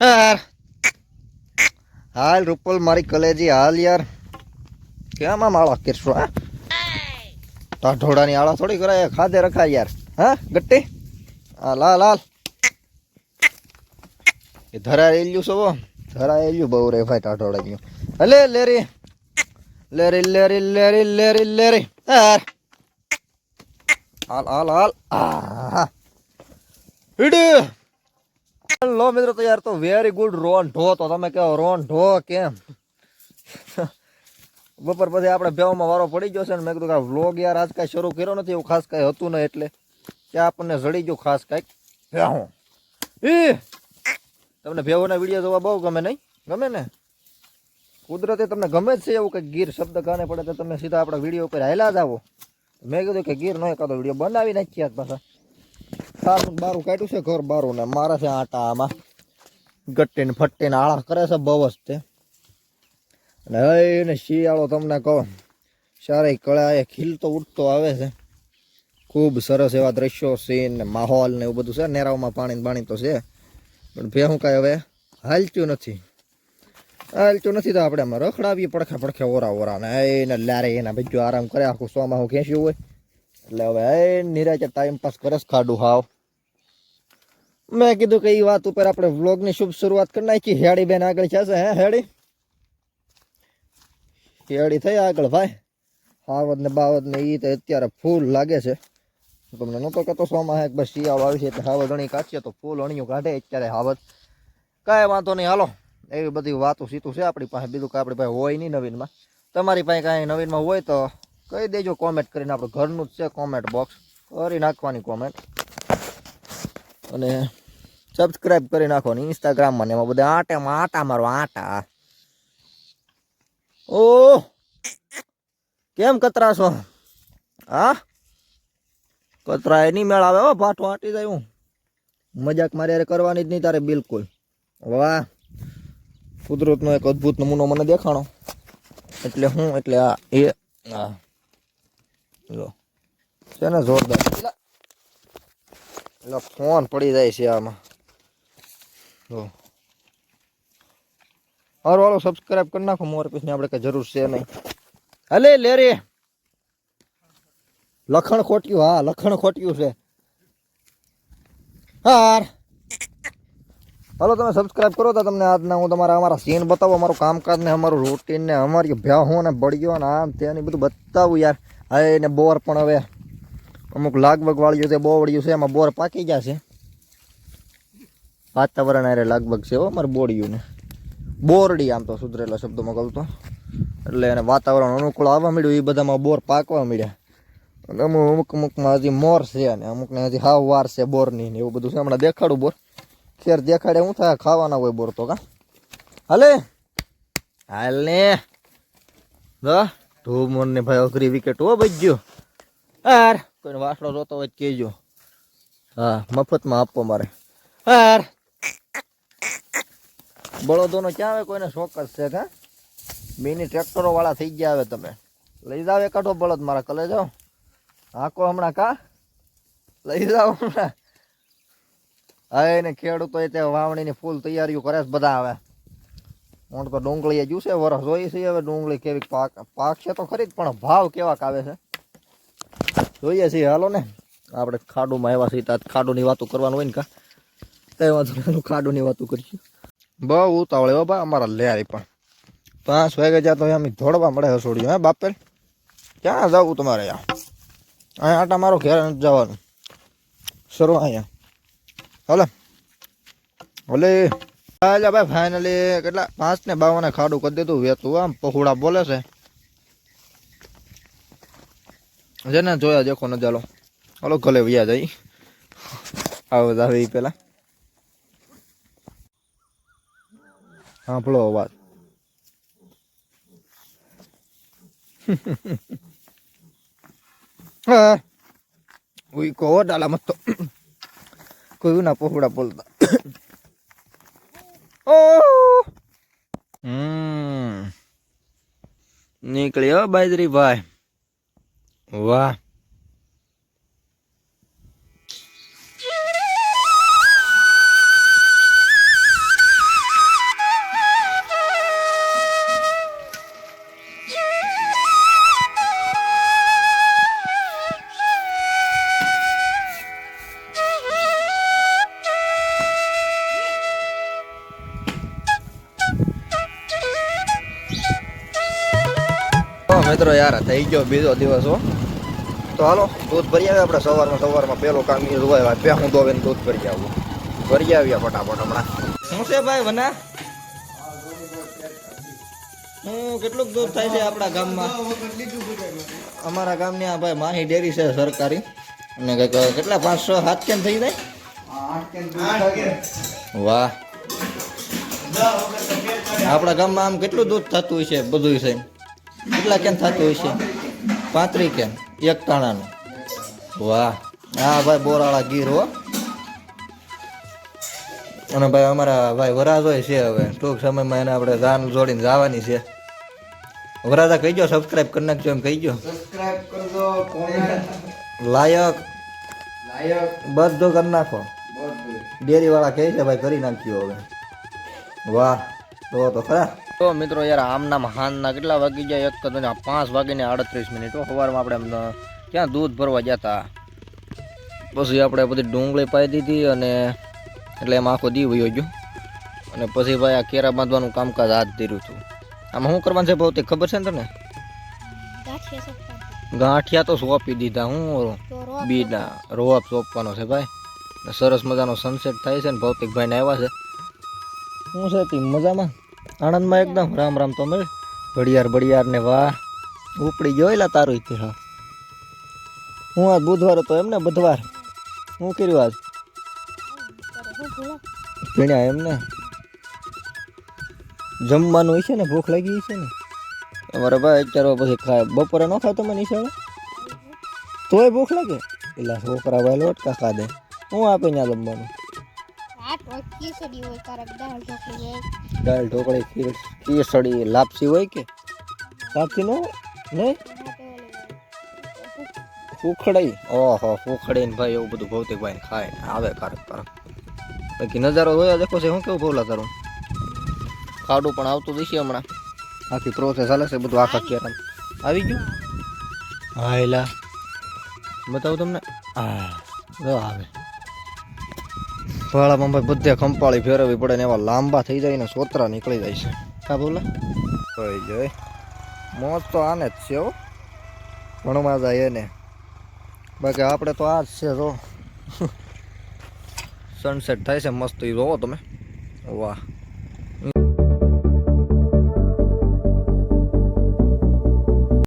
યાર હાલ રૂપલ મારી કલેજી હાલ યાર કેમ આમ આળા કરશો હા ટાઢોડાની આળા થોડી કરાય ખાધે રખાય યાર હા ગટ્ટી હાલ હાલ હાલ એ ધરા એલ્યું છો બો ધરા એલ્યું બહુ રે ભાઈ ટાઢોડા ગયું હલે લેરી લેરી લેરી લેરી લેરી લેરી યાર હાલ હાલ હાલ આ ઈડ લો મિત્રો, તો યાર તો વેરી ગુડ રોન ઢો તો તમે કહો રોન ઢો કેમ? બપોર પછી આપણે ભેવામાં વારો પડી ગયો છે ને મેં કીધું કે વ્લોગ યાર આજ કાંઈ શરૂ કર્યો નથી, એવું ખાસ કાંઈ હતું ને એટલે. કે આપણને જડી ગયું ખાસ કાંઈક. ભેહો. એ તમને ભેહોના વીડિયો જોવા બહુ ગમે નહીં? ગમે ને? કુદરતે તમને ગમે જ છે એવું કંઈક ગીર શબ્દ કાને પડે તો તમે સીધા આપણા વીડિયો ઉપર હાલ્યા જ આવો. મેં કીધું કે ગીર નો એકાદો વીડિયો બનાવી નાખ્યા પાછા. સારું બારું કાઢ્યું છે, ઘર બારું ને મારે છે આટા આમાં. ગટ્ટીને ફટ્ટીને આળા કરે છે જ તે. અને એને શિયાળો તમને કહો, સારા કળા ખીલ તો ઉઠતો આવે છે. ખૂબ સરસ એવા દ્રશ્યો સીન ને માહોલ ને એવું બધું છે નેરાવમાં પાણી પાણી તો છે. પણ ભેહું કાંઈ હવે હાલતું નથી. હાલતું નથી તો આપણે આમાં રખડાવીએ પડખે પડખે ઓરા ઓરા ને. એને લારે એના બીજું આરામ કરે, આખું સોમાં હું ખેંચ્યું હોય. એટલે હવે એ નિરાચે ટાઈમ પાસ કરે ખાડું હાવ. મેં કીધું કે એ વાત ઉપર આપણે વ્લોગની શુભ શરૂઆત કરી નાખી. હેડી બેન આગળ છે, હે, હેડી? હેડી થઈ આગળ, ભાઈ. હાવદ ને બાવદ ને એ તો અત્યારે ફૂલ લાગે છે. તમને નહોતો કહેતો સોમાં એક બસ શિયાળો આવી છે, એટલે હાવદ અણી કાચીએ તો ફૂલ અણિયું કાઢે અત્યારે હાવદ કાંઈ વાંધો નહીં, હાલો. એવી બધી વાતો સીતું છે આપણી પાસે. બીજું કે આપણી પાસે હોય નહીં નવીનમાં. તમારી પાસે કાંઈ નવીનમાં હોય તો કહી દેજો કોમેન્ટ કરીને. આપણે ઘરનું જ છે કોમેન્ટ બોક્સ કરી નાખવાની કોમેન્ટ અને સબસ્ક્રાઈબ કરી નાખો ને ઇન્સ્ટાગ્રામમાં ને એમાં બધા આટામાં આટા મારો આટા. ઓ કેમ કતરાશો હા? કતરા એ નહીં મેળ આવે હો, ભાઠો આટી જાય હું. મજાક મારે યારે કરવાની જ નહીં તારે બિલકુલ. વાહ! કુદરતનો એક અદ્ભુત નમૂનો મને દેખાણો. એટલે હું, એટલે આ એ હા જોરદાર. એટલે ફોન પડી જાય છે આમાં. જો. હારું હાલો સબસ્ક્રાઈબ કરી નાખો, મોર પછી આપણે કઈ જરૂર છે નહીં. હલે લે રે લખણ ખોટ્યું, હા, લખણ ખોટ્યું છે. હાર. હલો, તમે સબસ્ક્રાઇબ કરો તો તમને આજના હું તમારા, અમારા સીન બતાવું, અમારું કામકાજ ને અમારું રૂટીન ને અમારી ભ્યાહો ને બળીઓ ને આમ તેની બધું બતાવું યાર. હા ને બોર પણ હવે. અમુક લાગભગ વાળ્યું છે બોવડિયું છે, એમાં બોર પાકી ગયા છે. વાતાવરણ અરે લાગભગ છે હો, અમારે બોડિયું ને બોરડી આમ તો સુધરેલા શબ્દોમાં કહું એટલે એને વાતાવરણ અનુકૂળ આવવા મળ્યું એ બધામાં બોર પાકવા મળ્યા. અને અમુક અમુક, અમુકમાં હજી મોર છે અને અમુકને હજી હાવ વાર છે બોરની ને એવું બધું છે. હમણાં દેખાડું બોર. ખેર દેખાડે હું થાય, ખાવાના હોય બોર તો કા. હાલે? હાલ. ને ઢોમોર ને ભાઈ અઘરી વિકેટ હો, બજ્યો. હાર. કોઈને વાસણો જોતો હોય કેજો હા, મફતમાં આપવો મારે. હાર. બળદોનો ક્યાં આવે? કોઈને શોખ છે કે? મિની ટ્રેક્ટરો વાળા થઈ ગયા આવે તમે. લઈ જાવ કાઢો બળદ મારા કલે જાઓ હાકો હમણાં કા? લઈ જાઓ હમણાં. હા, એને ખેડૂતો તે વાવણીની ફૂલ તૈયારીઓ કરે છે બધા આવે હું તો ડુંગળી જ્યુસે વરસ જોઈ છે હવે ડુંગળી કેવી પાક પાક છે તો ખરી પણ ભાવ કેવાક આવે છે? જોઈએ છીએ. હાલો ને. આપણે ખાડુમાં આવ્યા છીએ ત્યાં ખાડુની વાતો કરવાનું હોય ને કા? કઈ વાંધો ખાડુની વાતો કરીશું. બહુ ઉતાવળે હો અમારા લેરી પણ. પાંચ વાગે જ્યાં તો અમે ધોડવા મળે હસોડ્યું હે બાપેલ? ક્યાં જવું તમારે યા અહીંયા આટા મારો ઘેર નથી જવાનું. શરૂ અહીંયા. હલો. ભલે. ભાઈ ફાઇનલી કેટલા? પાંચ ને બાવને ખાડું કરી દીધું વેતું આમ પહોળા બોલે છે. જેને જોયા દેખો ન ચાલો ગલે વ્યા જાય. આવો આવે એ પેલા. સાંભળો અવાજ. હા. કહો ડાલા મત કોઈ ના પહોળા બોલતા. ઓ નીકળ્યો બાજરી ભાઈ. Ua. metro ya, hasta ahí yo olvido, tío, eso. તો હાલો, દૂધ ભરી આવે આપણે સવારમાં સવારમાં પેલો કામ એ જોવાય બે હું ને દૂધ ભરી આવું. ભરી આવ્યા ફટાફટ હમણાં. શું છે ભાઈ વના? હું કેટલુંક દૂધ થાય છે આપણા ગામમાં? અમારા ગામની આ ભાઈ માહી ડેરી છે સરકારી. અને કંઈક કેટલા પાંચસો સાત કેમ થઈ જાય? વાહ. આપણા ગામમાં આમ કેટલું દૂધ થતું હોય છે બધું છે. કેટલા કેમ થતું હોય છે? પાંત્રી કેમ? એક તાણાનું. વાહ. હા ભાઈ બોરાળા ગીર હો. અને ભાઈ અમારા ભાઈ વરાજ હોય છે હવે. ટૂંક સમયમાં એને આપણે જાન જોડીને જવાની છે. વરાજા કહી કહીજો સબસ્ક્રાઇબ કરી નાખજો એમ કહીજો સબસ્ક્રાઇબ કરજો લાયક. લાયક. બધું કરી નાખો. ડેરી વાળા કહે છે ભાઈ કરી નાખ્યો હવે. વાહ. તો તો ખરા. તો મિત્રો યાર આમના હાનના કેટલા વાગી જાય એક તો પાંચ વાગીને આડત્રીસ મિનિટ સવારમાં આપણે ક્યાં દૂધ ભરવા જતા પછી આપણે બધી ડુંગળી પાઈ દીધી અને એટલે એમાં આખો દી વયો ગયો. અને પછી ભાઈ આ કેરા બાંધવાનું કામકાજ હાથ ધીરું હતું. આમાં શું કરવાનું છે ભૌતિક? ખબર છે ને તને? ગાંઠિયા તો સોંપી દીધા હું બીના રોપ સોંપવાનો છે ભાઈ. સરસ મજાનો સનસેટ થાય છે ને ભૌતિકભાઈને આવ્યા છે. શું છે મજામાં? આણંદમાં એકદમ રામ રામ તો મળે. ઘડિયાળ બડિયાર ને વાહ. ઉપડી ગયો એલા તારું હા હું આ બુધવાર હતો એમને બુધવાર. હું કર્યું આજ? હું ભૂલો ભીણ્યા એમ ને જમવાનું છે ને, ભૂખ લાગી છે ને. અમારે ભાઈ અત્યારે પછી ખાય. બપોરે ન ખાતો મને નિશાળે? તોય ભૂખ લાગે? એટલે છોકરા ભાઈ લોટકા ખાધે. હું આપે ત્યાં જમવાનું? આટ હોય કારક દાળ ઢોકળી હોય. દાળ ઢોકળી કેસડી લાપસી હોય કે? લાપસી નો? નહીં? હોય. ફૂખડી ઓહો ફૂખડી ને ભાઈ એવું બધું ભૌતિક ભાઈ ખાય ને આવે કારક કારક. બાકી નજારો જોયા દેખો છે હું કેવું ભોલા તારું ખાડું પણ આવતું જશે હમણાં. આખી પ્રોસેસ હાલે છે બધું આખા કેરમ આવી ગયું? હા એલા બતાવું તમને? હા. આવે. ભાડામાં ભાઈ બધે ખંપાળી ફેરવવી પડે ને એવા લાંબા થઈ જાય ને સોતરા નીકળી જાય છે. કા બોલે? ભાઈ જોઈ મોજ તો આને જ છે હો. ભણવા જાય એને. બાકી આપણે તો આ જ છે જો. સનસેટ થાય છે મસ્ત એ જોવો તમે. વાહ.